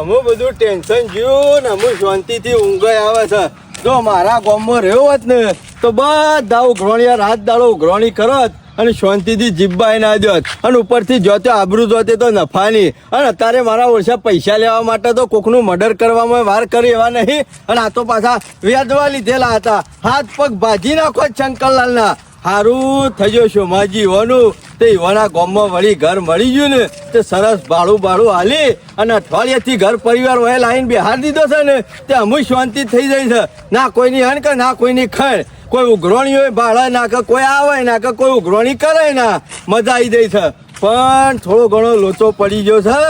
અમુક બધું ટેન્શન જીવું ને અમુક શાંતિથી ઊંઘ આવે છે. જો મારા ગામમાં રહ્યો હોત ને, તો બધા ઉઘરોણીયા રાત દાડો ઉઘરોણી કરત અને શાંતિથી જીબ્બાઈ ના જોત અને ઉપરથી જોતે આબરૂ જોતે તો નફાની. અને અત્યારે મારા ઓછા પૈસા લેવા માટે તો કોકનું મર્ડર કરવામાં વાર કરી એવા નહીં. અને આ તો પાછા વ્યાજવા લીધેલા હતા. હાથ પગ ભાજી નાખો જ શંકરલાલના. હારું થઈ ગયો શોમાજી યુવાનું તે યુવાના ગામમાં વળી ઘર મળી ગયું ને, તે સરસ ભાડું ભાડું હાલી અને અઠવાડિયાથી ઘર પરિવાર વહે લાઈન બિહાર દીધો છે ને, તે અમુક શાંતિ થઈ જાય છે. ના કોઈની હણ કે ના કોઈની ખણ. કોઈ ઉઘરોણી હોય, ભાડા ના કે કોઈ આવે ના કે કોઈ ઉઘરોણી કરે ના, મજા આવી જાય છે. પણ થોડો ઘણો લોચો પડી ગયો છે.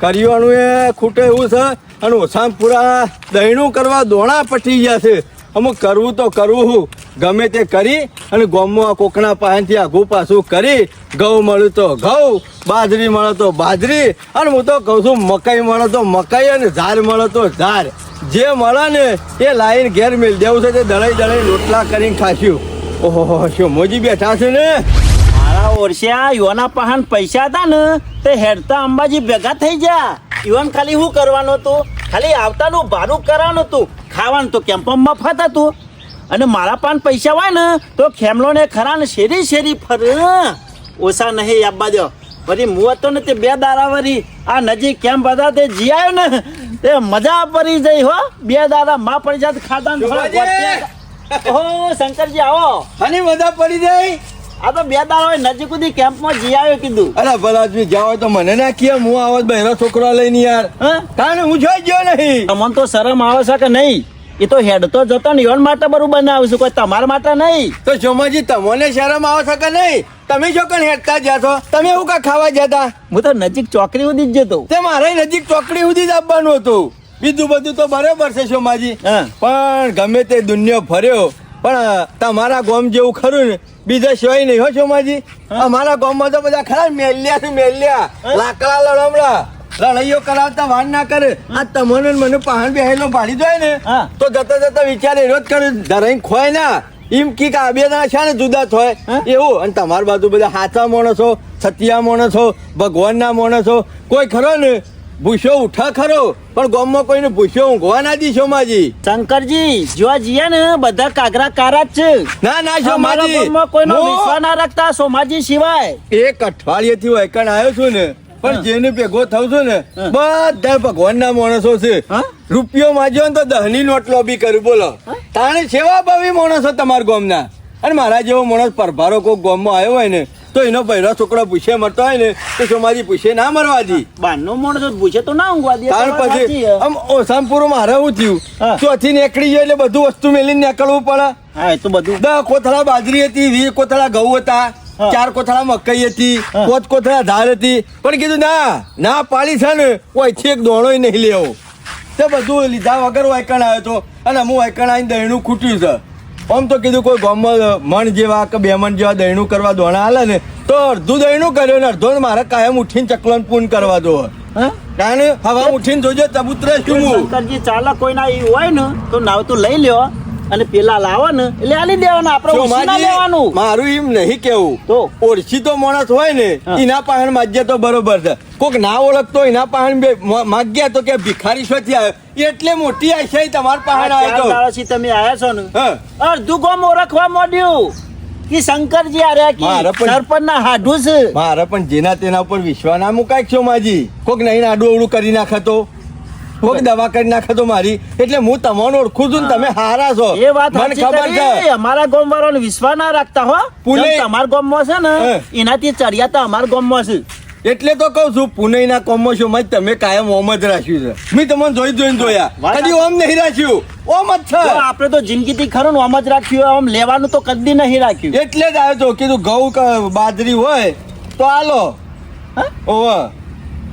કરિયાણું એ ખૂટે એવું છે અને ઓછામ પૂરા દહીણું કરવા દોણા પટી ગયા છે. અમુક કરવું તો કરવું ગમે તે કરી અને ગોમમાં કોકના પાસેથી આઘું પાછું કરી? ઘઉં મળ્યું તો ઘઉં, બાજરી મળે તો બાજરી, અને હું તો કહું છું, મકાઈ મળે તો મકાઈ અને ઝાર મળે તો ઝાર જે મળે ને એ લાઈન ઘેર મેળ દેવું છે તે દળાઈ દળાઈ રોટલા કરીને ખાસ્યું ઓહો શું મોજી બેઠા છે ને? મારા ઓરસ્યા યોના પહાન પૈસા હતા ને, તે હેડતા અંબાજી ભેગા થઈ ગયા યુવાન ખાલી શું કરવાનું હતું? ખાલી આવતાનું ભાડું કરવાનું હતું. ખાવાનું તો કેમ્પમાં મફત હતું. અને મારા પાન પૈસા હોય ને તો ખેમલો ને ખરા ને શેરી શેરી ફર ઓછા નહીં આબા દો વળી મું હતો ને તે બે દારા વરી આ નજીક કેમ બધા તે જી આવ્યો ને તે મજા પડી જઈ હો. બે દારા માં પડી જાત ખાતા ને ઓહો શંકરજી આવો. અને મજા પડી જાય આ તો બે દાડા હોય નજીક સુધી કેમ્પમાં જી આવ્યો કીધું. અરે ભલા આદમી જાવ હોય તો મને ના કહે હું આવો બહેરો છોકરો લઈને યાર. કારણ હું જોઈ ગયો નહીં. તમને તો શરમ આવે છે કે નહીં? એ તો હેડ તો જતો ને યોન માટે બરું બનાવીશું કોઈ તમારા માટે નહીં. તો સોમાજી તમને શરમ આવે છે કે નહીં? તમે જો કણ હેડતા જ્યાં છો? તમે એવું કા ખાવા જતા હું તો નજીક ચોકડી સુધી જ જતો. તે મારે નજીક ચોકડી સુધી જ આપવાનું હતું. બીજું બધું તો બરોબર છે સોમાજી હા. પણ ગમે તે દુનિયા ફર્યો પણ તમારા ગામ જેવું ખરું ને બીજા સિવાય નહીં હો સોમાજી. અમારા ગામમાં તો બધા ખરા ને મેલ્યા છે મેલ્યા. લાકડા લડમડા લડાઈઓ કરાવતા વાન ના કરે. આ તમને મને પહાણ બેહેલો પાડી દો ને તો જતા જતા વિચાર એનો જ કરે. ધરાઈ ખોય ના. એમ કી કે આ બે જણા છે ને જુદા થોય. એવું. અને તમારી બાજુ બધા હાચા માણસો સત્યા માણસો ભગવાનના માણસો. કોઈ ખરો ને ભૂસ્યો ઉઠા ખરો પણ ગામમાં કોઈને ભૂસ્યો ઊંઘવા ના દી સોમાજી. શંકરજી જોવા જીયા ને બધા કાગરા કારા જ છે. ના ના સોમાજી. ગામમાં કોઈનો વિશ્વાસ ના રાખતા સોમાજી સિવાય. એક અઠવાડિયેથી વૈકણ આવ્યો છું ને પણ જેને ભેગો થઉં છું ને. બધા ભગવાનના માણસો છે? રૂપિયો માજ્યો ને તો દહની નોટ લોબી કરું બોલો? તાણે સેવા ભાવી માણસો તમારા ગામના. અને મારા જેવો માણસ પરભારો કોઈ ગામમાં આવ્યો હોય ને તો એનો પહેલો છોકરો પૂછે મરતો હોય ને તો સોમાજી પૂછે ના મરવા દી? બારનો માણસ પૂછે તો ના ઊંઘવા દે તાણ પછી આમ ઓસામપુર મારે એવું થયું ચોથી નીકળી જાય એટલે બધું વસ્તુ મેલીને નીકળવું પડે. હા એ તો બધું. દસ કોથળા બાજરી હતી વીસ કોથળા ઘઉં હતા ચાર કોથળા મકાઈ હતી પોત કોથળા ધાર હતી. પણ કીધું ના ના પાડી છે ને ઓયથી એક દોણો નહીં લેવો. તે બધું લીધા વગર વાયકણ આવ્યો હતો અને અમુક વાયકણ આવીને દહીણું ખૂટ્યું છે. આમ તો કીધું કોઈ ગામમાં મણ જેવા કે બે મણ જેવા દહીણું કરવા દોણા હાલે ને તો અડધું દહીણું કર્યું ને અડધો મારે કાયમ ઉઠીને ચકલન પૂન કરવા દો. કારણ હવા ઉઠીને જોજો ચબૂતરે શું? શંકરજી કોઈ કોઈના એ હોય ને તો નાવ તો લઈ લ્યો અને પેલા લાવો ને એટલે આલી દેવાના આપણે ના લેવાનું. મારું એમ નહીં કેવું. તો? ઓળખી તો માણસ હોય ને એના પાહણ માગ્યા તો બરોબર છે. કોક ના ઓળખતો એના પાહણ માગ્યા તો કે ભિખારી શોથી આવ્યો. એટલે મોટી આશા તમાર પાહણ આવ્યો તો. તમે આયા છો ને. અડધું ગામ ઓળખવા માંડ્યું. કે શંકરજી આર્યા કે? સરપંચ ના હાડું છે. મારા પણ જેના તેના ઉપર વિશ્વાસ ના મુકાય છો માજી. કોક નહીં આડું અવડું કરી નાખતો કોક દવા કરી નાખતો મારી. એટલે હું તમને ઓળખું છું તમે હારા છો. એ વાત મને ખબર છે. અમારા ગામ વાળાને વિશ્વાસ ના રાખતા હો. પુલે જેમ ગામમાં છે ને એનાથી ચડિયા તો અમારા ગામમાં છે. એટલે તો કહું છું પુણેના કોમો જ તમે કાયમ ઓમ જ રાખ્યું છે. મેં તમને જોઈ જોઈને જોયા. કદી ઓમ નહીં રાખ્યું. ઓમ જ છે. આપણે તો જિંદગીથી ખરું ઓમ જ રાખ્યું આમ લેવાનું તો કદી નહીં રાખ્યું. એટલે જ આવ્યો તો કીધું ઘઉં બાજરી હોય તો આલો. હા? ઓવા.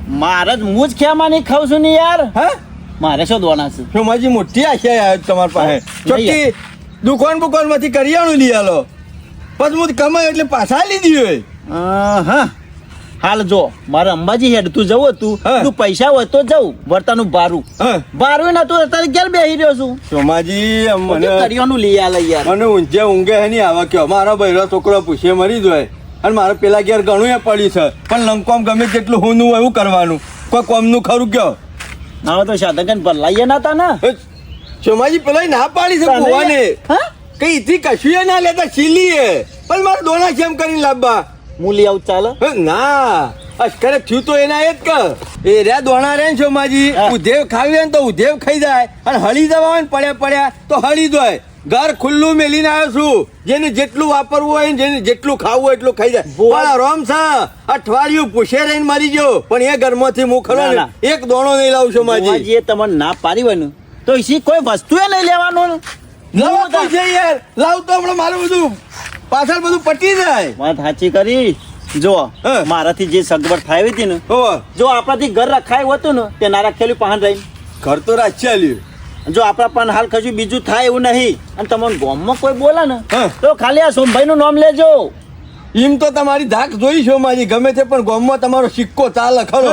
મારે જ હું જ ખેમાની ખાઉં છું ને યાર? હા? મારે શું દોના છે. શું માજી મોટી આશા આવ્યો તમારી પાસે. નહીં ચોખ્ખી દુકાન બુકાનમાંથી કરિયાણું લઈ આલો. પછી હું કમાય એટલે પાછા લીધી હોય. હા હાલ જો મારે અંબાજી હેડ તું જવું હતું તું પૈસા હોય તો જવું વર્તાનું ભારું. હા. ના તો અત્યારે ઘેર બેસી રહ્યો છું? સોમાજી મને કરિયાનું લઈ આલે યાર. મને ઊંઘે ઊંઘે હે નહીં આવા કયો. મારો બૈરો છોકરો પૂછે મરી જોય. અને મારે પેલા ઘેર ઘણું એ પડ્યું છે. પણ લંકોમ ગમે તેટલું હું હોય એવું કરવાનું. કોઈ કોમનું ખરું કયો? ના તો તો પર લઈએ ના તા ના સોમાજી પેલા ના પાડી છે કુવાને હા? કઈ થી કશું એ ના લેતા છીલીએ. પણ મારે દોણા કેમ કરીને લાવવા. હું લઈ આવું ચાલે? ના. અશ્કરે થયું તો એના એ જ એ રે દોણા રે હા. ઉધેવ ખાવી હોય ને તો ઉધેવ ખાઈ જાય. અને હળી જવા હોય ને પડ્યા પડ્યા તો હળી જાય ઘર ખુલ્લું મેલીને આવ્યો છું. જેને જેટલું વાપરવું હોય જેને જેટલું ખાવું હોય એટલું ખાઈ જાય. પણ રોમ સા અઠવાડિયું પૂછે રહીને મરી ગયો પણ એ ઘરમાંથી હું ખરો. એક દોણો નહીં લાવું છું માજી એ તમને ના પાડી હોય તો એસી કોઈ વસ્તુ એ નહીં લેવાનું લાવ તો હમણાં મારું બધું પાછળ બધું પટી જાય. વાત સાચી કરી. જો. મારાથી જે સગવડ થાય હતી ને. જો આપણાથી ઘર રખાયું હતું ને તે ના રાખેલું પહાણ રહી. ઘર તો રાખ્યા જો આપણા પણ હાલ કશું બીજું થાય એવું નહીં. અને તમારું ગામમાં કોઈ બોલે ને તો ખાલી આ સોમભાઈ નું નામ લેજો. એમ તો તમારી ધાક જોઈ છો મારી ગમે તે પણ ગામમાં તમારો સિક્કો ચાલે ખરો.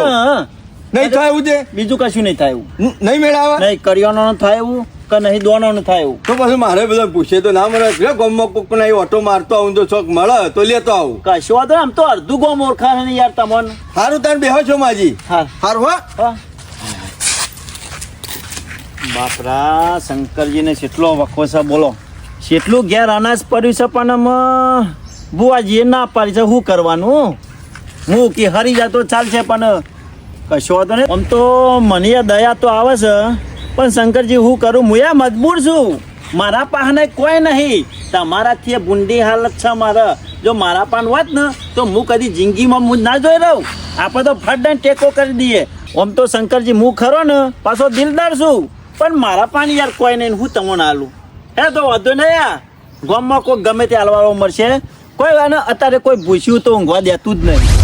નહીં થાય એવું છે બીજું કશું નહીં થાય એવું. નહીં મેળાવે? નહીં ન થાય એવું. કે નહીં દોનો થાય એવું. તો પછી મારે બધા પૂછે તો ના મળે. એટલે ગોમમાં કોક પણ ઓટો મારતો આવું તો ચોક મળે તો લેતો આવું. કશું વાંધો? આમ તો અડધું ગોમ ઓળખા ને યાર તમને. સારું તાર બેહો છો માજી. હા. સારું હા. બાપરા શંકરજીને કેટલો વખો છે બોલો. કેટલું ઘેર અનાજ પડ્યું છે પણ આમાં એ ના પાડી છે શું કરવાનું? હું કે હરી જાય તો ચાલશે પણ કશો વાંધો નહીં. આમ તો મને દયા તો આવે છે. પણ શંકરજી, હું કરું મુયા મજબૂર છું. મારા પાહને કોઈ નહીં. તમારાથી બુંડી હાલત છે મારા. જો મારા પાન હોત ને, તો હું કદી જિંદગીમાં હું ના જોઈ રહું. આપણે તો ફટ ટેકો કરી દઈએ. આમ તો શંકરજી, હું ખરો ને, પાછો દિલદાર છું. પણ મારા પાન યાર કોઈ નહીં હું તમને હાલું. હે, તો વાંધો નહીં યાર ગામમાં કોઈ ગમે તે હાલવાળો મળશે. કોઈ અને અત્યારે કોઈ ભૂસ્યું તો ઊંઘવા દેતું જ નહીં.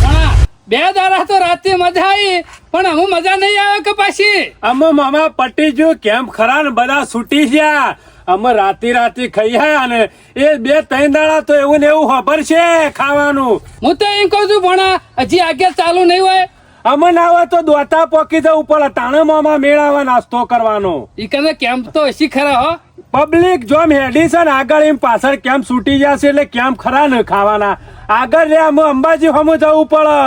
બે દાડા તો રાતે મજા આવી પણ અમુ મજા નહીં આવે કે પાછી? અમુ મામા પટી ગયું કેમ ખરા ને બધા છૂટી ગયા? અમે રાતી રાતી ખાઈ હા ને એ બે ત્રણ દાડા તો એવું ને એવું ખબર છે ખાવાનું. હું તો એમ કહું છું ભણા હજી આગળ ચાલુ નહીં હોય. અમે ના હોય તો દોતા પોકી જવું પડે તાણે મામા મેળાવા નાસ્તો કરવાનો. ઈ કને કેમ્પ તો હસી ખરા હો? પબ્લિક જોમ હેડી છે ને આગળ એમ પાછળ કેમ છૂટી જશે એટલે કેમ ખરા ને ખાવાના? આગળ રે અમે અંબાજી હમ જવું પડે.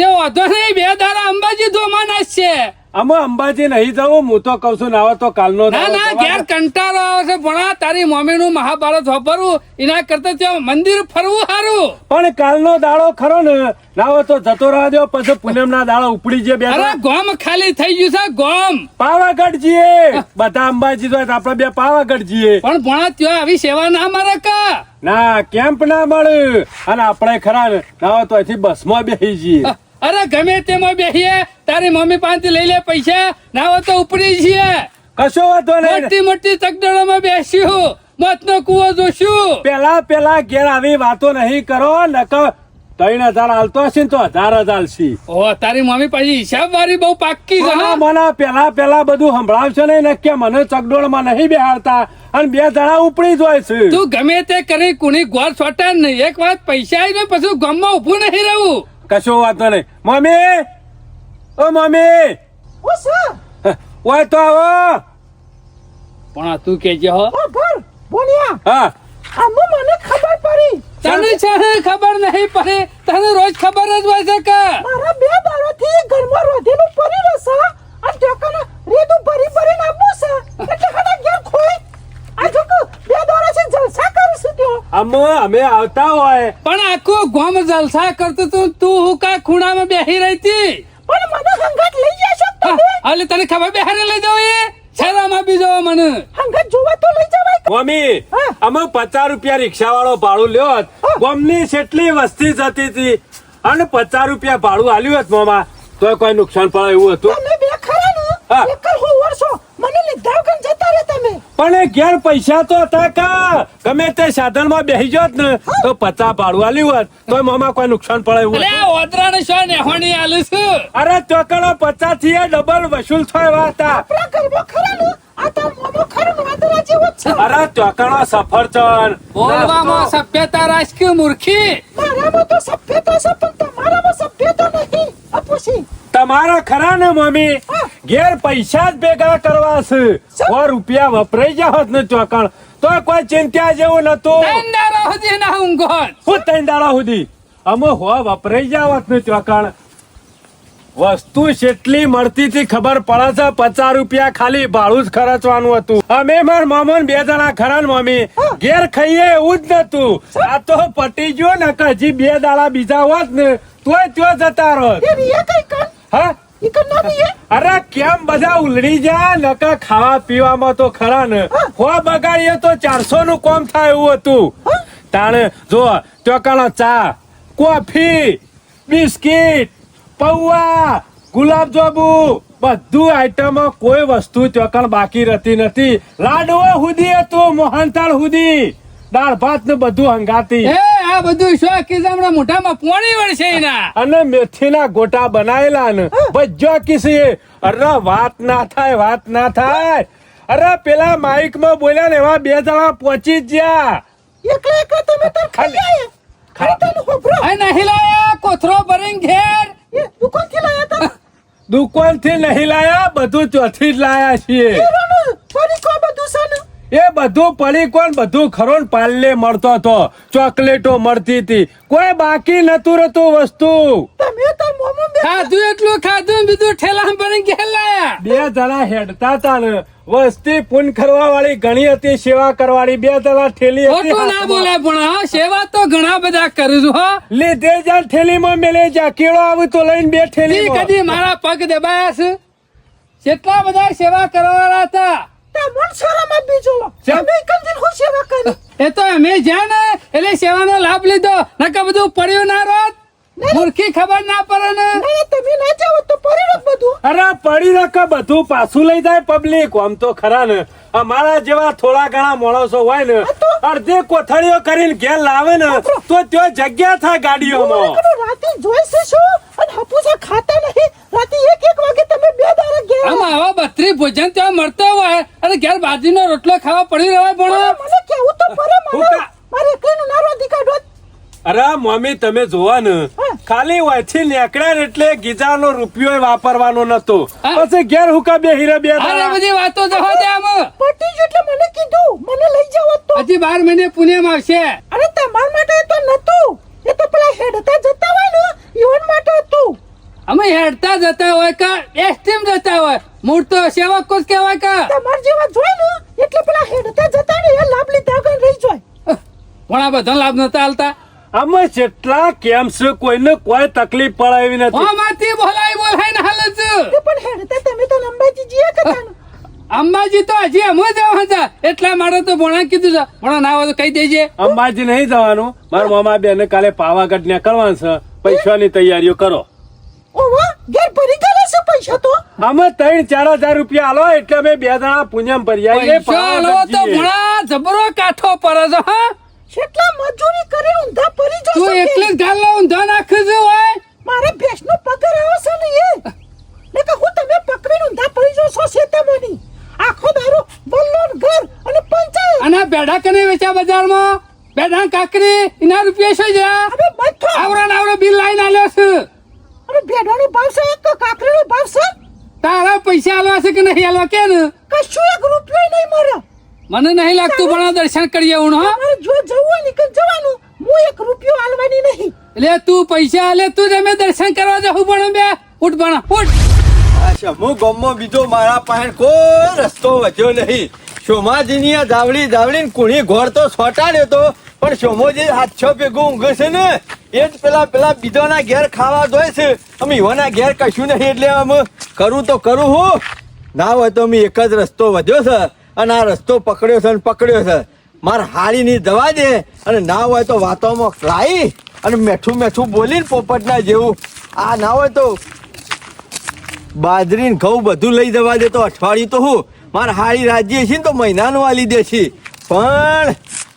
તે વાંધો નહીં બે દાડા અંબાજી ધોમા જ અમે અંબાજી નહીં જવું હું તો કઉ છું ના તો કાલનો ના ના ઘેર કંટાળો આવે છે ભણા તારી મમ્મી નું મહાભારત વાપરવું એના કરતા ત્યાં મંદિર ફરવું સારું. પણ કાલનો દાડો ખરો ને ના તો જતો રહેવા પછી પૂનમ ના દાડો ઉપડી જે બે અરે ગોમ ખાલી થઈ ગયું છે ગોમ. પાવાગઢ જીએ બધા અંબાજી તો આપડે બે પાવાગઢ જીએ પણ ભણા ત્યાં આવી સેવા ના મારે કા? ના કેમ્પ ના મળ્યું અને આપણે ખરા ને તો અહીંથી બસમાં બેસી જઈએ. અરે ગમે તેમાં બેસીએ તારી મમ્મી પાસેથી લઈ લે પૈસા ના હોય તો ઉપડી છીએ કશો વાંધો નહીં. મોટી મોટી તકડોળમાં બેસ્યું મોતનો કુવો જોશું. પેલા પેલા ઘેર આવી વાતો નહીં કરો નકર ત્રણ હજાર હાલતો હશે ને તો હજાર હજાર છે ઓ તારી મમ્મી પાછી હિસાબ વાળી બહુ પાક્કી છે મને પેલા પેલા બધું સંભળાવશે નહીં ને કે મને ચકડોળમાં નહીં બેહાડતા અને બે જણા ઉપડી જાય છે. તું ગમે તે કરી કુણી ગોળ છોટા નહીં. એક વાત પૈસા આવીને પછી ગમમાં ઉભું નહીં રહું કશો વાંધો નહીં. મમ્મી! ઓ મમ્મી! ઓય તો આવો! પણ આ તું કેજે હો. હા. તને છે ખબર નહીં પડે. તને રોજ ખબર જ હોય છે કે. મારા બે દાડાથી ઘરમાં રોધેલું પડી રહેશે અને ઢોકાના રેતું ભરી ભરીને આપું છે. એટલે કડા ઘેર ખોઈ આ જો બે દાડાથી જલસા કરીશું ત્યો? અમે અમે આવતા હોય. પણ આખું ગોમ જલસા કરતો તું તું હું કા ખૂણામાં બેસી રહીતી? પણ મને હંગાત લઈ જશો તમે? હાલે તને ખબર બેહારે લઈ જાવ એ? બીજો મને. હંગાત જોવા તો લઈ જવાય મમ્મી. અમે પચાસ રૂપિયા રિક્ષા વાળો ભાડું લ્યો હોત. ગામની જેટલી વસ્તી જતી હતી અને પચાસ રૂપિયા ભાડું આલ્યું હોત મામા તો કોઈ નુકસાન પડે એવું હતું. તમે બે ખરા. એકલ હું વર્ષો મને લીધા વગર જતા રહે તમે પણ એ ઘેર પૈસા તો હતા કા? ગમે તે સાધનમાં બેસી જોત ને તો પચાસ પાડવા આલ્યું હોત તો મામા કોઈ નુકસાન પડે એવું અરે ઓદરા ને ઓદરાને શું નેહોણી આલું છું. અરે ચોકડો પચાસથી ડબલ વસૂલ થાય વાતા આપણા ઘરમાં ખરા ને આ તાર મોમો ખરો ને જેવો છે. અરે ચોકડો સફરજન બોલવામાં સભ્યતા રાજકીય મૂર્ખી? મારામાં તો સભ્યતા છે પણ તમારામાં સભ્યતા નહીં. અપુસી. તમારા ખરા ને મમ્મી? ઘેર પૈસા જ ભેગા કરવા છે. સો રૂપિયા વપરાઈ જાવ ને ચોકણ તો કોઈ ચિંતા જેવું નતું અંધારા સુધી ના ઊંઘોત. હું ત્રણ દાડા સુધી. અમે હો વપરાઈ જાવ હોત ને ચોકણ વસ્તુ જેટલી મળતી હતી ખબર પડે છે પચાસ રૂપિયા ખાલી ભાડું જ ખર્ચવાનું હતું. અમે માર મામા બે જણા ખરા મમ્મી. ઘેર ખાઈએ એવું જ નતું આ તો પટી ગયો ને હજી બે દાડા બીજા હોત ને તોય ત્યો જતા રહો હા? અરે કેમ બધા ઉલડી જાય? નકા ખાવા પીવામાં તો ખરા ને. હો. બગાડીએ તો ચારસો નું કોમ થાય એવું હતું. તાણે જો ચોકાનો ચા કોફી બિસ્કિટ પૌવા ગુલાબ જાંબુ બધું આઈટમો કોઈ વસ્તુ ચોકણ બાકી રહેતી નથી. લાડવો હુદી હતું મોહનથાળ હુદી. દાળ ભાત ને બધું હંગાતી. એ આ બધું શોખ કીધા હમણાં મોઢામાં પોણી વળશે એના? અને મેથીના ગોટા બનાયેલા ને. બજો કિસી. અરે વાત ના થાય વાત ના થાય. અરે પેલા માઇકમાં બોલ્યા ને એવા બે જણા પહોંચી ગયા. એકલા એકલા તમે તો ખાલી ખાલી તો નહીં લાયા કોથરો ભરીને ઘેર. દુકાનથી લાયા તા? દુકાનથી નહીં લાયા બધું ચોથી જ લાયા છીએ. એ બધું પડી કોણ? બધું ખરો પાલ્લે મળતો હતો. ચોકલેટો મળતી હતી. કોઈ બાકી નતું રહેતું વસ્તુ. તમે બે ખાધું એટલું ખાધું બીજું ઠેલા ભરીને ઘેર લાયા. બે જણા હેડતા હતા ને વસ્તી પૂન કરવા વાળી ઘણી હતી સેવા કરવાની બે જણા ઠેલી હતી ના બોલે પણ હા સેવા તો ઘણા બધા કરું છું હા. લીધે જા ઠેલીમાં મેલે જા કેળો આવું તો લઈને બે ઠેલી કદી મારા પગ દબાયા છે? કેટલા બધા સેવા કરવાના હતા. તા એ તો અમે જ્યાં ને એટલે સેવાનો લાભ લીધો. નકા બધું પડ્યું ના રોત મૂર્ખી ખબર ના પડે ને. તમે ના જાઓ તો પરી બધું. અરે પડી રખ બધું પાછું લઈ જાય પબ્લિક આમ તો ખરા ને. અમારા જેવા થોડા ઘણા માણસો હોય ને અડધી કોથળીઓ કરીને ઘેર લાવે ને તો ત્યાં જગ્યા થાય ગાડીઓમાં. રાતે જોઈશે શું? અને હપુસા ખાતા નહીં. રાતે એક એક વાગે તમે બે દાડા ઘેર આમ આવા બત્રી ભોજન ત્યાં મળતો હોય અને ઘેર બાજરીનો રોટલો ખાવા પડી રહ્યો પણ મને કેવું તો મારે મારે એકલીનું ના રોધી કાઢો અરે મમ્મી તમે જોવા ને. ખાલી વાંચી નીકળ્યા ને એટલે ગીજાનો રૂપિયો વાપરવાનો નતો? પછી ઘેર હુકા બે હીરે બે અરે બધી વાતો જવા દે આમ. પટી એટલે મને કીધું મને લઈ જાવ તો. હજી બાર મહિને પુણ્યમાં આવશે. અરે તમાર માટે તો નતું. એ તો પેલા હેડતા જતા હોય ને ઈવન માટે હતું. અમે હેડતા જતા હોય કા એસટીમ જતા હોય? મૂળ તો સેવક કોસ કહેવાય કા? તમાર જેવા જોઈ ને એટલે પેલા હેડતા જતા ને એ લાભ લીધા વગર રહી જોય. પણ આ બધા લાભ નતા હાલતા. આમાં જેટલા કેમ છે કોઈને કોઈ તકલીફ પડાવી નથી. આમાંથી બોલાય બોલાય ને હાલ જ. પણ હેડતા તમે તો અંબાજી જીએ કતા અંબાજી તો હજી અમે જવા હતા. એટલા માટે તો ભણા કીધું છે. ભણા ના હોય તો કહી દેજે. અંબાજી નહીં જવાનું. મારા મામા બેને કાલે પાવાગઢ ને કરવાનું છે. પૈસાની તૈયારીઓ કરો. ઓવા ઘેર ભરી ગયા છે પૈસા તો? અમે ત્રણ ચાર હજાર રૂપિયા આલો એટલે અમે બે જણા પુણ્યમ ભરી આવીએ તો ભણા જબરો કાઠો પડે છે હા? કેટલા મજૂરી કરી ઊંધા પરી જશો. તું એકલી જ ઊંધા નાખી છે હોય મારે ભેંસનો પગાર છે ને એ. ને કે હું તમે પકડીને ઊંધા પડી જશો શેતામાંની. આખો દારૂ બલ્લોન ઘર અને પંચાયત. અને બેડા કને વેચા બજારમાં? બેડા કાકરી એના રૂપિયા છે છે? અબે બધો. આવરા ને બિલ લાઈન આલ્યો છે. અરે બેડાનો ભાવ છે એક તો કાકરીનો ભાવ છે? તારા પૈસા આલવા છે કે નહીં આલવા કે ને કશું એક રૂપિયો નહીં મળે મને નહીં લાગતું પણ દર્શન કરીએ હું હા. જો જવું હોય ને જવાનું. હું એક રૂપિયો આલવાની નહીં. એટલે તું પૈસા આલે તું જ અમે દર્શન કરવા જવું પણ બે. ઉઠ ભણા ઉઠ. આ સમૂહ ગમો બીજો મારા પાસે કોઈ રસ્તો વધ્યો નહીં. સોમાજીની આ ધાવડી ધાવડી ને કુણી ઘોર તો સોટાડ્યો તો પણ સોમોજી હાથસો ભેગું ઊંઘે છે ને એ જ પેલા પેલા બીજોના ઘેર ખાવા જોઈએ છે. અમે ઈવોના ઘેર કશું નહીં એટલે આમ કરું તો કરું હું. ના હોય તો અમે એક જ રસ્તો વધ્યો છે. અને આ રસ્તો પકડ્યો છે અને પકડ્યો છે. માર હાડીની દવા દે અને ના હોય તો વાતોમાં લાવી અને મેઠું મેઠું બોલીને પોપટના જેવું. આ ના હોય તો બાજરીને ઘઉં બધું લઈ જવા દે તો અઠવાડિયું તો હું. મારે હાળી રાજ્ય છે ને તો મહિનાનું વાલી દે છે. પણ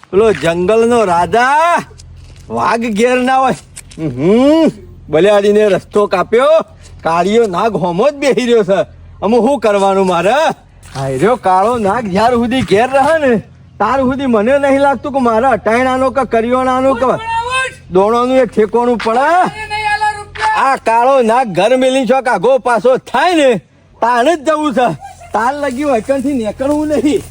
પેલો જંગલનો રાજા વાઘ ઘેર ના હોય. હમ બલિયાડીને રસ્તો કાપ્યો કાળીઓ નાગ હોમો જ બેહી રહ્યો છે. અમે શું કરવાનું મારે? હાર્યો કાળો નાગ જ્યાર સુધી ઘેર રહે ને તાર સુધી મને નહીં લાગતું કે મારા અટાયણાનો કે કરિયોણાનો કે દોણોનું એક ઠેકોણું પડે. રૂપિયા. આ કાળો નાક ઘર મેલી છો કાગો પાછો થાય ને તાણ જ જવું છે. તાર લગી વચનથી નીકળવું નહીં.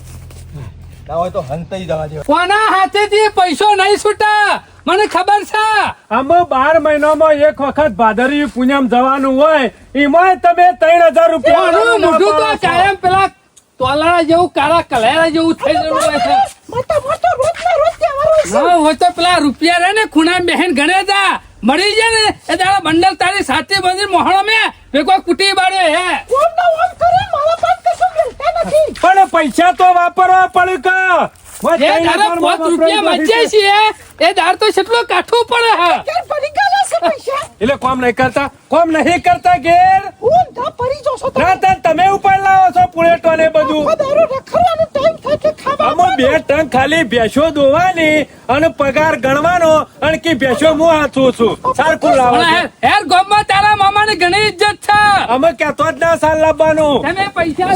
હોય તો હંતાઈ જવા દે કોના હાથેથી પૈસો નહીં છૂટા? મને ખબર છે. આમાં બાર મહિનામાં એક વખત ભાદરવી પૂનમ જવાનું હોય એમાં તમે ત્રણ હજાર કોનું મોઢું તો રૂપિયા કાયમ પેલા તોલાળા જેવું કાળા કલેરા જેવું થઈ ગયેલું હોય છે. હા હોય તો પેલા રૂપિયા રહે ને ખૂણા બહેન ગણે તા. મળી જાય ને એ તારા બંડલ તારી સાથે બધી મોહળો મેં ભેગો કુટી હે. ઓમ ને ઓમ કરી મારા પાસે કશું મિલતા નથી. પણ પૈસા તો વાપરવા પડે કે એટલે કોમ નહીં કરતા? કોમ નહીં કરતા ઘેર? તમે. ના ઉપર લાવો છો પુળેટો ને બધું. દારૂ રખડવાનો ટાઈમ થાય કે ખાવા આમાં બે ટંક ખાલી ભેંસો દોવાની અને પગાર ગણવાનો અને કે ભેંસો હું હાથું છું. સારખું લાવો હેર હેર ગામમાં તારા મામાની ઘણી ઇજ્જત છે. અમે કહેતો જ ના સાલ લાવવાનું. તમે પૈસા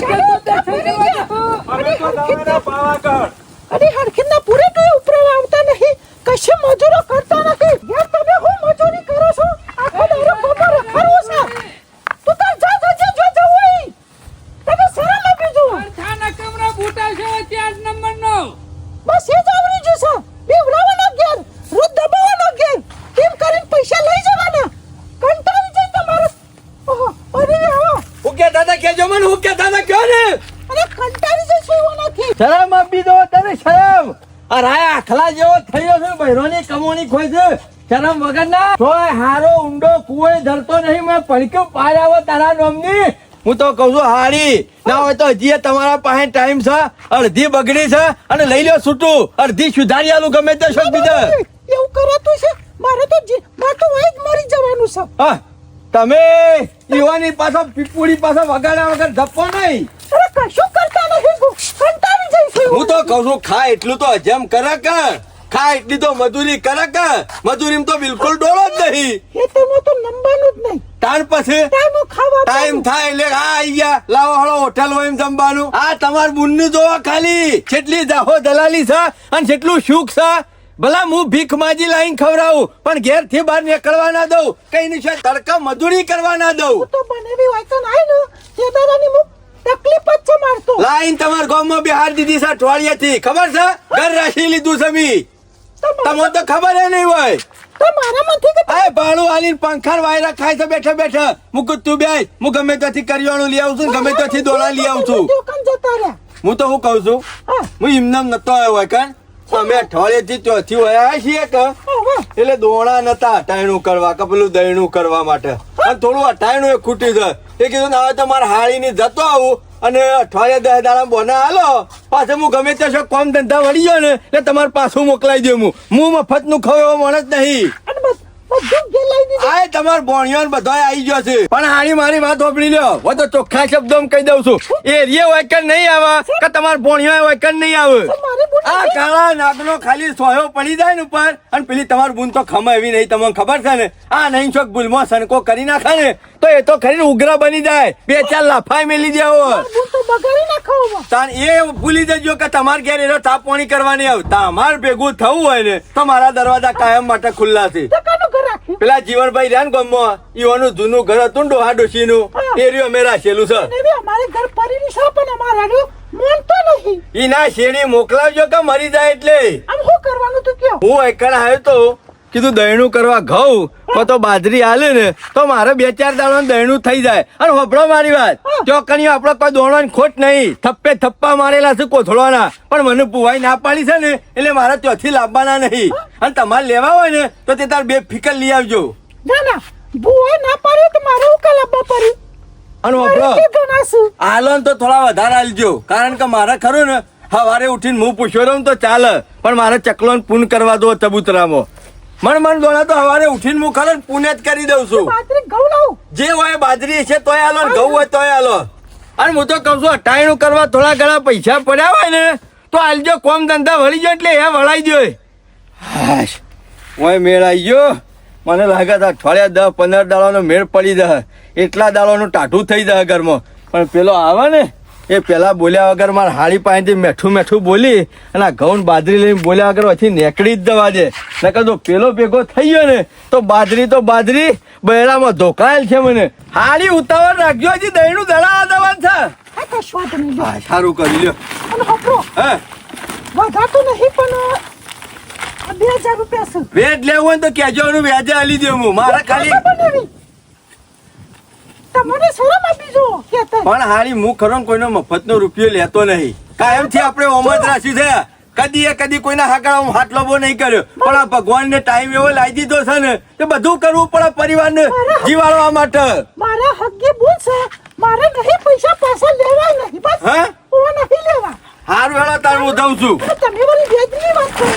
પાવાગઢ. અને હરખિતના પૂરે તો ઉપરાવા આવતા નહીં કશું મજૂરો કરતા નથી યાર તમે હું મજૂરી કરો છો આખો દારૂ ગોબર રખડવો છે તું તાર જા જા જા જો જો હોય તમે શરમ આપી જો અડધા નકમરા બૂટા છે ચાર નંબરનો બસ એ જ આવડી જશે બેવડાવવાનો ઘેર રોજ દબાવવાનો ઘેર કેમ કરીને પૈસા લઈ જવાના કંટાળી જાય તમારે ઓહો અરે આવો હું કે દાદા કેજો મને હું કે દાદા કયો ને અરે કંટાળી જશે એવાનાથી શરમ આપી દો તને શરમ આ રાય આખલા જેવો થયો છે કમોની ખોય છે. શરમ વગર ના તોય હારો ઊંડો કુએ ધરતો નહીં મેં પલક્યો પાર આવો તારા નોમની. હું તો કહું છું હારી ના હોય તો હજી તમારા પાસે ટાઈમ છે. અડધી બગડી છે અને લઈ લ્યો છૂટું અડધી સુધારી આલું ગમે તે શોખ બીજા. એવું કરાતું છે. મારે તો મારે તો જ મરી જવાનું છે. હા તમે યુવાની પાછો પીપુડી પાછો વગાડ્યા વગર ધપ્પો નહીં. અરે કશું કરતા નથી કંટાળી જઈશું હું. તો કહું છું ખા એટલું તો જેમ કરે કે ખા એટલી તો મજૂરી કરે કે? મજૂરી તો બિલકુલ ડોળો જ નહીં. એ તો નમવાનું જ નહીં. તાર પછી? ટાઈમ થાય એટલે આ આઈ ગયા. લાવો હળો હોટેલ હોય એમ જમવાનું. આ તમાર બુનનું જોવા ખાલી. જેટલી જાહો દલાલી છે અને જેટલું સુખ છે. ભલા હું ભીખ માજી લાઈન ખવડાવું પણ ઘેરથી બહાર નીકળવા ના દઉં. કઈ નહીં છે તડકા મજૂરી કરવા ના દઉં. તો બનેવી હોય તો નાય ને તે દાદાની મુખ તકલીફ જ છે મારતો. લાઈન તમાર ગામમાં બિહાર દીધી છે અઠવાડિયાથી. ખબર છે? ઘર રાખી લીધું છે મી. તો તમને તો ખબર નહીં હોય. તો મારામાંથી કે આ ભાડું આલીને પંખા વાયરા ખાય છે બેઠા બેઠા. મુકુત તું બે હું ગમે ત્યાંથી કરિયાણું લઈ આવું છું ગમે ત્યાંથી દોડા લઈ આવું છું. હું તો હું કહું છું હા. એમને નતો આવ્યો હોય કાન અમે અઠવાડિયેથી ચોથી વયા છીએ કે. એટલે દોણા નતા અટાયણું કરવા કે પેલું દહીણું કરવા માટે. અને થોડું અટાયણું એ ખૂટી જાય. એ કીધું, ના, હવે તો મારે હાળીની જતો આવું અને અઠવાડિયે દસ દાડા બોના હાલો પાછો હું ગમે ત્યાં કોમ ધંધા વળી ગયો ને, એટલે તમારે પાછું મોકલાઈ દઉં હું. હું મફતનું ખાવ એવો માણસ નહીં. અને બસ બધું ઘેર લઈ દીધું આ તમાર બોણિયો બધા આવી ગયો છે. પણ હાણી મારી વાત ઓપડી લ્યો. હું તો ચોખ્ખા શબ્દોમાં કહી દઉં છું. એ રે વાયકર નહીં આવે કે તમાર બોણિયો વાયકન નહીં આવે. આ કાળા નાગનો ખાલી સોયો પડી જાય ને ઉપર અને પેલી તમાર બૂન તો ખમા એવી નહીં તમને ખબર છે ને? આ નહીં છોક ભૂલમાં સનકો કરી નાખે ને તો એ તો ખરી ઉગ્ર બની જાય. બે ચાર લાફાઈ મેલી દેવો બુન તો બગાડી નાખો હવે. તાન એ ભૂલી જજો કે તમાર ઘેર એનો તાપ પાણી કરવાની આવ. તમાર ભેગું થવું હોય ને તો મારા દરવાજા કાયમ માટે ખુલ્લા છે. પેલા જીવનભાઈ રહ્યા ને ગામમાં ઈવાનું જૂનું ઘર હતું ને ડોહા ડોશીનું. એ રહ્યું અમે રાખેલું છે અમારે ઘર પરીની છે પણ અમારે માનતો ઈ ના શેરી મોકલાવજો કે મરી જાય એટલે. આમ શું કરવાનું તું કયો? હું એકણ આવ્યો તો કીધું દહીણું કરવા ઘઉં તો તો બાજરી હાલે ને તો મારે બે ચાર દાડો દહીણું થઈ જાય. અને હોભળો મારી વાત. ચોકણીઓ આપણો કોઈ દોણવાની ખોટ નહીં. થપ્પે થપ્પા મારેલા છે કોથળવાના પણ મને પુવાઈ ના પાડી છે ને એટલે મારે ચોથી લાવવાના નહીં. અને તમારે લેવા હોય ને તો તે તાર બે ફિકર લઈ આવજો. ના ના. ભૂવા ના પાડ્યું તો મારે ઉકાલ આપવા પડ્યું? અને શું આલો તો થોડા વધારે આલજો. કારણ કે મારે ખરું ને સવારે ઉઠીને હું પૂછ્યો રહું તો ચાલે. પણ મારે ચકલો પૂન કરવા દો ચબૂતરામાં. મન મન દોડા તો સવારે ઉઠીને હું ખરે ને જ કરી દઉં છું. બાજરી ઘઉં લાવું. જે હોય બાજરી છે તોય આલો ઘઉં હોય તોય આલો. અને હું તો કહું છું અઠાયણું કરવા થોડા ઘણા પૈસા પડ્યા હોય ને તો આલજો કોમ ધંધા વળી ગયો એટલે એ વળાઈ ગયો હાશ ઓય મેળ આવી ગયો. મને લાગે છે અઠવાડિયા દસ પંદર દાડાનો મેળ પડી દે એટલા દાડાનું ટાઢું થઈ જાય ઘરમાં. પણ પેલો આવે ને એ પેલા બોલ્યા વગર માર હાડી પાસેથી મેઠું મેઠું બોલી અને આ ઘઉં બાજરી લઈને બોલ્યા વગર પછી નીકળી જ દવા દે. નકર તો પેલો ભેગો થઈ ગયો ને તો બાજરી તો બાજરી બૈરામાં ધોકાયેલ છે મને. હાડી ઉતાવળ રાખજો હજી દહીંનું દડા દવાનું છે. સારું કરી લ્યો. વધારતો નહીં પણ બે હજાર રૂપિયા વેજ લેવું હોય તો કેજો વ્યાજે આલી દેવું હું. મારે ખાલી. તમને શરમ આપી જો પણ હારી હું ખરો ને કોઈનો મફતનો રૂપિયો લેતો નહીં. કાયમથી આપણે ઓમ જ રાખ્યું છે. કદી એ કદી કોઈના હાકડા હાથ લોબો નહીં કર્યો. પણ આ ભગવાનને ટાઈમ એવો લાવી દીધો છે ને કે બધું કરવું પડે પરિવારને જીવાડવા માટે. મારા હગ્ગી ભૂલ છે. મારે નહીં પૈસા પાછા લેવા નહીં. બસ. હા? ઓ નહીં લેવા. હારું વેળા તાર હું દઉં છું. તમે વળી વેદની વાત કરો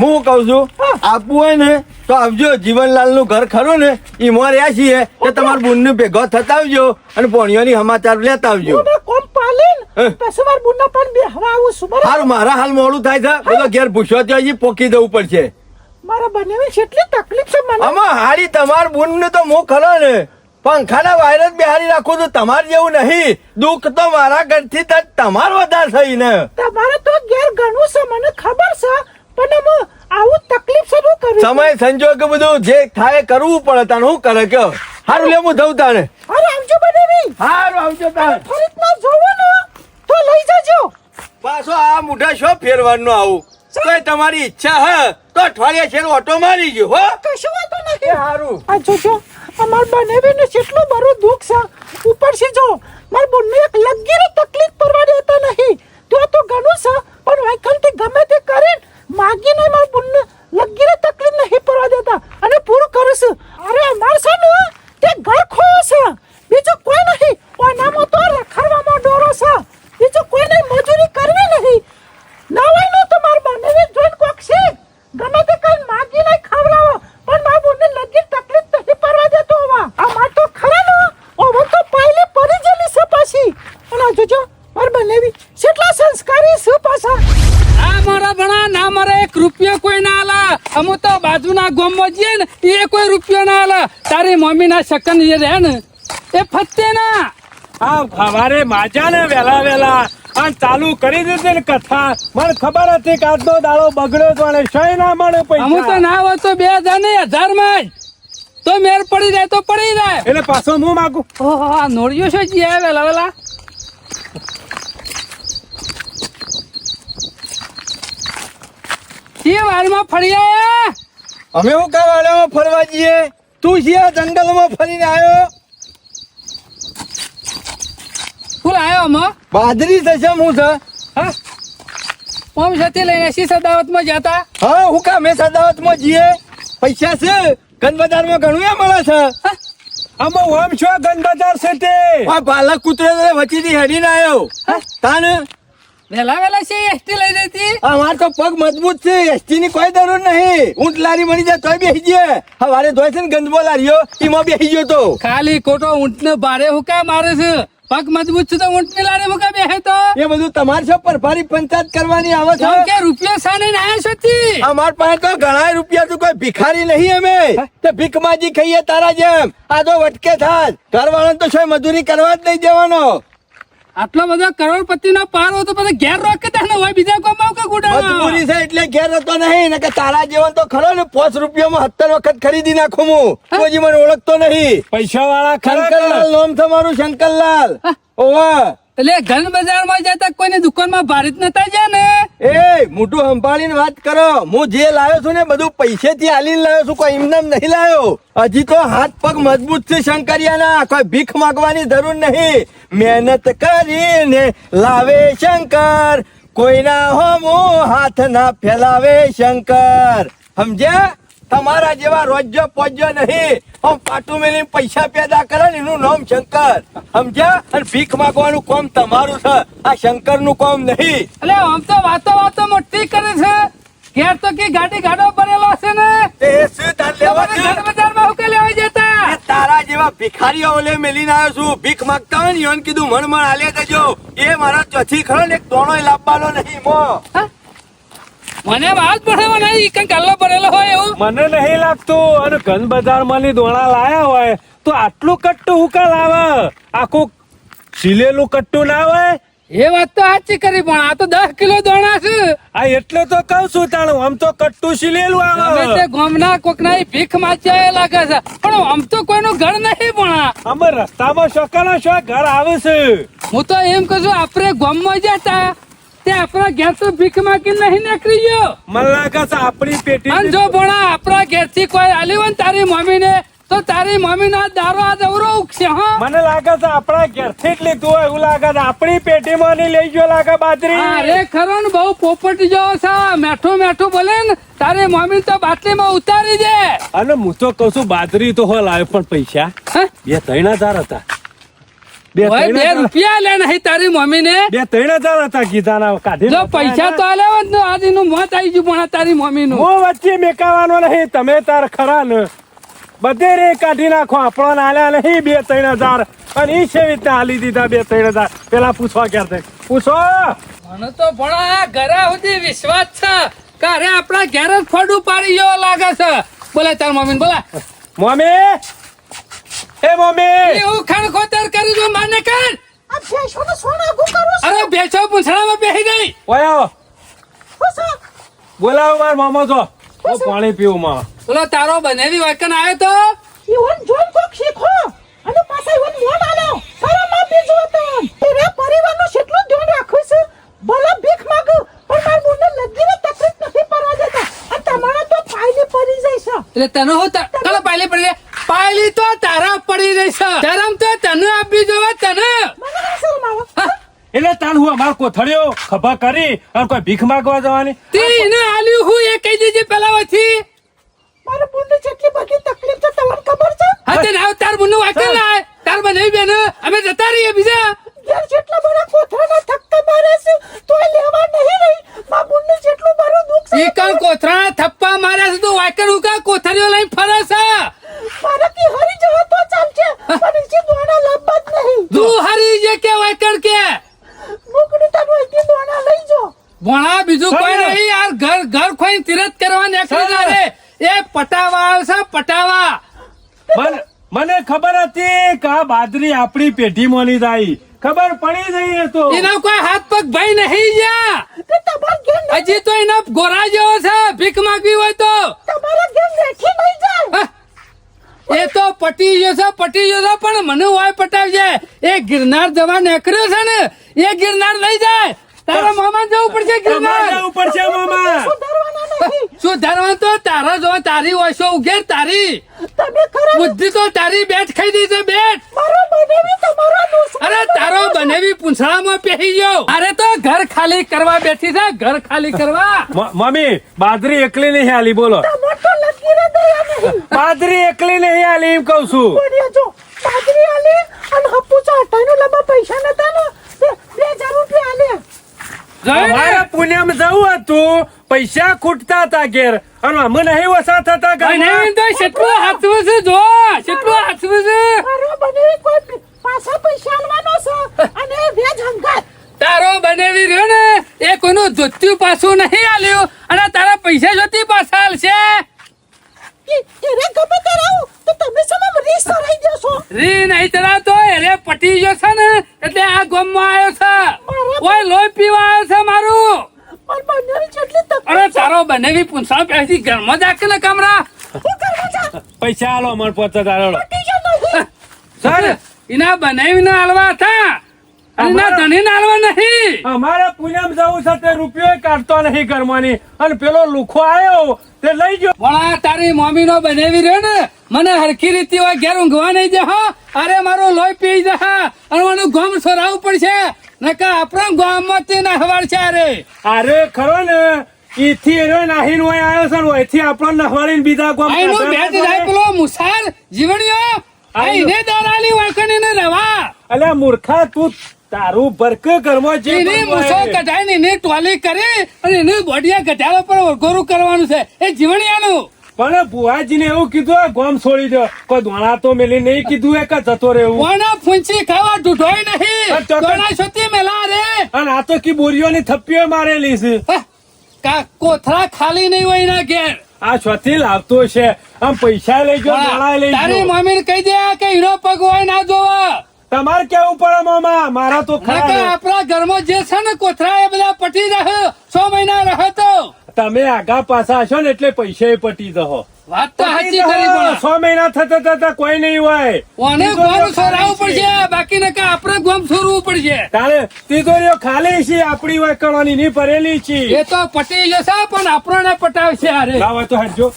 હું કહું છું. આપવું હોય ને તો આવજો જીવનલાલનું ઘર ખરું ને એ મોર રહ્યા છીએ કે તમારા બુન ભેગો થતા આવજો અને પોણીઓની સમાચાર લેતા આવજો હું કોમ પાલીન હે. પછી વાર બુના પણ બે હવા આવું છું બરાબર? હારું મારા હાલ મોડું થાય છે. બધો ઘેર ભૂસ્યો ત્યાં પોકી દેવું પડશે. મારા બનેવી કેટલી તકલીફ છે મને. આમાં હારી તમાર બુન ને તો હું ખરો ને પંખાના વાયરસ બિહારી રાખું તો તમાર જેવું નહીં. દુઃખ તો મારા ઘરથી તમાર વધારે થઈ ને તમારે તો ઘેર ઘણું છે મને ખબર છે. પણ હું આવું તકલીફ શરૂ કરું સમય સંજોગ બધું જે થાય કરવું પડે તાને શું કરે કયો? હારું લે હું થઉં તાને અરે આવજો બનેવી. હારું આવજો તાને ફરીતમાં જોવો ને તો લઈ જજો. પાછો આ મુઢા શો ફેરવાનું આવું? કોઈ તમારી ઈચ્છા હે તો અઠવાડિયા છે ઓટો મારી ગયો હો. કશું વાતો નથી. હારું. આ જોજો અમાર બનેવીને કેટલું બરું દુઃખ છે ઉપરથી જો માર બોનને એક લગીરે તકલીફ પરવા દેતા નહીં. તો તો ઘણું છે પણ વાયકલથી ગમે તે કરીને માગીને માર બોનને લગીરી તકલીફ નહીં પડવા દેતા. અને પૂરું કરું છું અરે છે તે ઘર ખોયો છે. બીજું કોઈ નહીં. ઓનામાં તો રખડવામાં ડોરો છે બીજું કોઈ નહીં મજૂરી કરવી નહીં ના હોય ને તો માર બનેવી જોઈને કોક છે ગમે તે કઈ માગી નહીં ખવડાવો પણ માર બોનને લગીર તકલીફ નહીં પડવા દેતો હોવા આ માર તો ખરા ને ઓવન તો પાયલે પડી જેલી છે પાછી અને આ જોજો માર બનેવી કેટલા સંસ્કારી છે પાછા આ મારા ભણા ના મારે એક રૂપિયો કોઈ ના આલા અમુ તો બાજુના ગામમાં જઈએ ને એ કોઈ રૂપિયો ના આલા શકન જે રહે ને એ ફતે ના. આ સવારે માજા ને વેલા વેલા આ ચાલુ કરી દીધી ને કથા. મને ખબર હતી કે આજનો દાડો બગડ્યો તો અને શય ના મળે અમુ તો ના હોય તો બે હજાર ને હજારમાં જ. તો મેર પડી જાય તો પડી જાય. એટલે પાછો હું માગું? ઓહો આ નોળિયો છે જે વેલા વેલા કે વારમાં ફરી આવ્યા અમે હું કાવાડામાં ફરવા જઈએ? તું જ્યાં જંગલમાં ફરીને આવ્યો ફૂલ આવ્યો આમાં બાદરી થશે હું છે? હા? ઓમ સાથે લઈને સી સદાવતમાં જતા? હા હું કામે સદાવતમાં જઈએ પૈસા છે ગન બજારમાં ઘણું એ મળે છે. આમાં ઓમ છો ગન બજાર છે તે? આ બાલક કૂતરે વચ્ચેથી હેડીને આવ્યો તાને વેલા વેલા છે એસટી લઈ જતી અમાર તો પગ મજબૂત છે એસટી ની કોઈ જરૂર નહીં. ઊંટ લારી મળી જાય તોય બેસી જાય હવારે ધોય છે ને ગંદબો લારીઓ એમાં બેસી ગયો તો. ખાલી ખોટો ઊંટ ને ભારે હુકા મારે છે. પગ મજબૂત છે તો ઊંટની લારી મુકા બેહે તો. એ બધું તમારે છે પરફારી પંચાયત કરવાની આવે છે. કે રૂપિયા સાને ના છતી અમાર પાસે તો ઘણા રૂપિયા તો કોઈ ભિખારી નહીં અમે. તે ભીખમાજી ખાઈએ તારા જેમ. આ તો વટકે થાત ઘરવાળાને તો છે મજૂરી કરવા જ નહીં દેવાનો આટલો બધો કરોડપતિ નો પાર હોય તો પછી ઘેર રોકતા ને હોય બીજા કોમાવ કે મજબૂરી છે એટલે ઘેર હતો નહીં ને કે તારા જેવન તો ખરો ને પાંચ રૂપિયામાં સત્તર વખત ખરીદી નાખું હું. કોઈ મને ઓળખતો નહીં. પૈસા વાળા શંકરલાલ નામ તમારું શંકરલાલ. ઓવા એટલે ઘન બજારમાં જતા કોઈને દુકાનમાં ભારિત નતા જાય ને? એ, મોટું સંભાળીને વાત કરો. હું જે લાવ્યો છું ને બધું પૈસેથી આલીને લાવ્યો છું, કોઈ એમનામ નહીં લાવ્યો હજી તો હાથ પગ મજબૂત છે શંકરિયાના, કોઈ ભીખ માંગવાની જરૂર નહીં. મહેનત કરીને લાવે શંકર. કોઈના હોમો હાથ ના ફેલાવે શંકર. સમજ્યા? તમારા જેવા રોજો પોજો નહીં. આમ પાટું મેલી પૈસા પેદા કરે ને એનું નામ શંકર. સમજ્યા? અને ભીખ માગવાનું કોમ તમારું છે. આ શંકરનું કોમ નહીં. એટલે આમ તો વાતો વાતો મોટી કરે છે. ઘેર તો કે ગાડી ગાડો ભરેલો હશે ને? તે શું તાર લેવા છે? બજારમાં હુકે લેવા જતા? તારા જેવા ભિખારીઓ ઓલે મેલીને આવ્યો છું. ભીખ માંગતા હોય ને યોન કીધું મણ મણ આલે દેજો એ મારા ચોથી ખરો ને એક દોણો લાવવાનો નહીં મો. મને વાત પડે નહીં કઈ ગલ્લો પડેલો હોય એવું? મને નહીં લાગતું. અને ગન બજારમાંથી દોણા લાયા હોય તો આટલું કટ્ટું હુકા લાવે? આખું સિલેલું કટ્ટું ના હોય? એ વાત તો સાચી કરી પણ આ તો દસ કિલો દોણા છે. આ એટલે તો કઉ છું તાણું આમ તો કટ્ટું સિલેલું આવે. તે ગોમના કોકના ઈ ભીખ માચ્યા લાગે છે પણ આમ તો કોઈનું ઘર નહીં પણ. અમે રસ્તામાં શોકાનો શોખ ઘર આવે છે. હું તો એમ કહું છું આપણે ગામમાં જતા તે આપણા ઘેર તો ભીખ માગી નહીં નીકળી ગયો. મને લાગે છે આપણી પેટી અને જો ભણા આપણા ઘેરથી કોઈ આલી હોય તારી મમ્મી ને તો તારી મમ્મી ના દારો આ દવરો ઉગશે હા. મને લાગે છે આપણા ઘેરથી જ લીધું હોય એવું લાગે છે. આપણી પેટીમાં નહીં લઈ ગયો લાગે બાજરી. અરે ખરો ને બહુ પોપટી જેવો છે. મેઠું મેઠું બોલે ને તારી મમ્મી તો બાટલી માં ઉતારી દે. અને હું તો કઉ છું બાજરી તો હોય લાવ્યો પણ પૈસા. હા? બે ત્રણ હજાર હતા. બે બે રૂપિયા લે નહીં તારી મમ્મી ને બે ત્રણ હજાર હતા ગીતાના કાઢી જો પૈસા તો આલે આજ એનું મોત આવી ગયું પણ તારી મમ્મી નું હું વચ્ચે મેકાવાનો નહીં તમે તાર ખરા ને. બધે રે કાઢી નાખો આપણો આલ્યા નહીં બે ત્રણ હજાર. અને ઈ છે રીતના હાલી દીધા બે ત્રણ હજાર. પેલા પૂછવા ક્યારે પૂછો. મને તો ભણા ઘરે સુધી વિશ્વાસ છે. કારે આપણા ઘેર જ ફોડું પાડી જેવો લાગે છે. બોલે તાર મમ્મી બોલા. મમ્મી એ મમ્મી! એવું ખણખોતર કરી જો માને કર! આ ભેંસોને સોના આગું કરું અરે બેસો પૂંછડામાં બેસી ગઈ ઓય? બોલાવો માર મામો છો. હું પાણી પીવું માં બોલો તારો બનેવી વાકન આવ્યો તો? ઈવન જોન કોક શીખો. અને પાછા ઈવન મોન આલો. તારા માં બીજું હતું. તેરે પરિવારનું કેટલું ધ્યાન રાખું છું. ભલે ભીખ માંગુ પણ માર મોને લગી ને તકલીફ નથી પડવા દેતા. અને તમારા તો પાયલી પડી જાય છે. એટલે તને હો તા- કલો પાયલી પડી ગઈ? પાયલી તો તારા પડી રહી છે. ધરમ તો તને આપી જોવે તને. મને એટલે તાર હું અમાર કોથળ્યો ખભા કરી અને કોઈ ભીખ માંગવા જવાની? તે એને આલ્યું હું એ કહી દેજે પેલા વથી મારા મુંડે જેટલી બધી તકલીફ છે તમને ખબર છે? હા તે નાવ તાર મુન્નું વાકન લાય તાર બનેવી બેન અમે જતા રહીએ બીજા. ઘેર જેટલા મારા કોથરાના થપ્પા મારે છે તોય લેવા નહીં રહી. મારા મુંડે જેટલું મારું દુઃખ છે ઈ કોથરાના થપ્પા મારે છે તો વાકર ઉકા કોથરીઓ લઈને ફરે છે? મારાથી હરી જવા તો ચાલશે પણ એથી દોણા લાંબા નહીં. તું હરી જે કે વાકર કે? મુકડી તારું અહીંથી દોણા લઈ જો. ભણા બીજું કોઈ. નહીં યાર ઘર ઘર ખોઈ તીરથ કરવા નીકળી સર. એ પટાવા આવશે પટાવા. મને મને ખબર હતી કે આ બાદરી આપણી પેઢી મોની થાય ખબર પડી જઈ તો. એનો કોઈ હાથ પગ ભાઈ નહીં ઘેર હજી તો એના ગોરા જેવો છે ભીખ માંગવી હોય તો. એ તો પટી ગયો છે પટી ગયો છે પણ મને હોય પટાવજે. એ ગિરનાર જવા નીકળ્યો છે ને એ ગિરનાર લઈ જાય. તારા મામા જવું પડશે ગિરનાર. જવું પડશે મામા. સુધારવાના શું ધરવા તો તારા જો તારી ઓછો ઉઘેર તારી. તમે ખરા બુદ્ધિ તો તારી બેટ ખાઈ દી છે બેટ. મારો બનેવી તમારો દુશ્મન અરે તારો બનેવી પૂંછડામાં પહેરી ગયો. અરે તો ઘર ખાલી કરવા બેઠી છે ઘર ખાલી કરવા. મમ્મી બાદરી એકલી નહીં હાલી બોલો. બાજરી એકલી નહીં હાલી એમ કઉ છું. બોલ્યો જો બાજરી આલી અને હપુચા હટાઈનો લંબા પૈસા નતા ને? બે હજાર રૂપિયા આલ્યા. જોયું પુણ્યમ જવું હતું. પૈસા ખૂટતા હતા ઘેર. અને અમે નહીં વસાત થતા ઘર. એમ તો કેટલું હાથવું છે? જો કેટલું હાથવું છે? મારો પાછા પૈસા આલવાનો છે અને એ વ્યાજ હંગાત. તારો બનેવી રહ્યો ને એ કોનું ધોત્યું પાછું નહીં આલ્યું. અને તારા પૈસા જોતી પાછા આલશે. એને ગમે તે રહું તો તમે સમમ રીસ સરાઈ દેશો રી નહીં ચડાવતો અરે પટી ગયો છે ને એટલે આ ગોમમાં આવ્યો છે ઓય લોહી પીવા આવ્યો છે મારું પણ બનેવી જેટલી તકલીફ અરે તારો બનેવી પૂંછા પહેરી ઘરમાં જાકે ને કમરા જા પૈસા આલો અમારે પોતા તારો જા સર. એના બનાવીને હાલવા હતા. અને ધણી ધણીને નહીં. અમારે પુણ્યમ જવું છે તે રૂપિયો કાઢતો નહીં ઘરમાંની. અને પેલો લુખો આવ્યો તે લઈ ગયો. વળા તારી મમ્મી નો બનાવી રહ્યો ને મને હરખી રીતે હોય ઘેર ઊંઘવા નહીં જહો હા. અરે મારું લોહી પી જહ અને મારું ગમ સરાવવું પડશે. નકા આપણા ગામમાં તે ના હવાડ છે અરે. અરે ખરો ને. ઈથી એનો નાહીને હોય આવ્યો છે ઓયથી આપણો નહવાડીને બીજા ગામ આઈનો બેટ જાય પેલો મુસાર જીવણીઓ આઈને દરાલી વાંકણી ને રવા. અલ્યા મૂર્ખા તું તારું બરક ઘરમાં જે એની બનવું મૂછો હોય. કઢાઈને ટોલી કરી અને એની બોડિયા ગઢાવા પર વરઘોરું કરવાનું છે. એ જીવણિયાનું. પણ ભુવાજીને એવું કીધું ગોમ છોડી દો. કોઈ ધોણા તો મેલી નહીં કીધું એ કે જતો રહેવું. કોના ફૂંચી ખાવા ઢૂઢોય નહીં. ચોક્કસ- છોતી મેલા રે. અને આ તો કી બોરીઓની થપ્પીઓ મારેલી છે. કા કોથળા ખાલી નહીં હોય એના ઘેર. આ છથી લાવતો છે. આમ પૈસા લઈ ગયો નાણા લઈ તારી ગયો મમ્મી કહી દે કે હીરો પગ હોય ના જોવા. તમારે કેવું પડે મામા? મારા તો ખરા આપણા ઘરમાં જે છે ને કોથળા એ બધા પટી રહે છ મહિના રહે તો. તમે આગા પાછા છો ને એટલે પૈસા પટી દો વાત તો સાચી કરી પણ. છ મહિના થતા થતા કોઈ નહીં હોય. ગોમ છોરાવવું પડશે? બાકી ને કે આપણે ગોમ છોરવું પડશે? તારે તિજોરીઓ ખાલી છે આપણી હોય કરવાની ની ભરેલી છે. એ તો પટી જશે પણ આપણને પટાવશે અરે લાવો તો હેડો.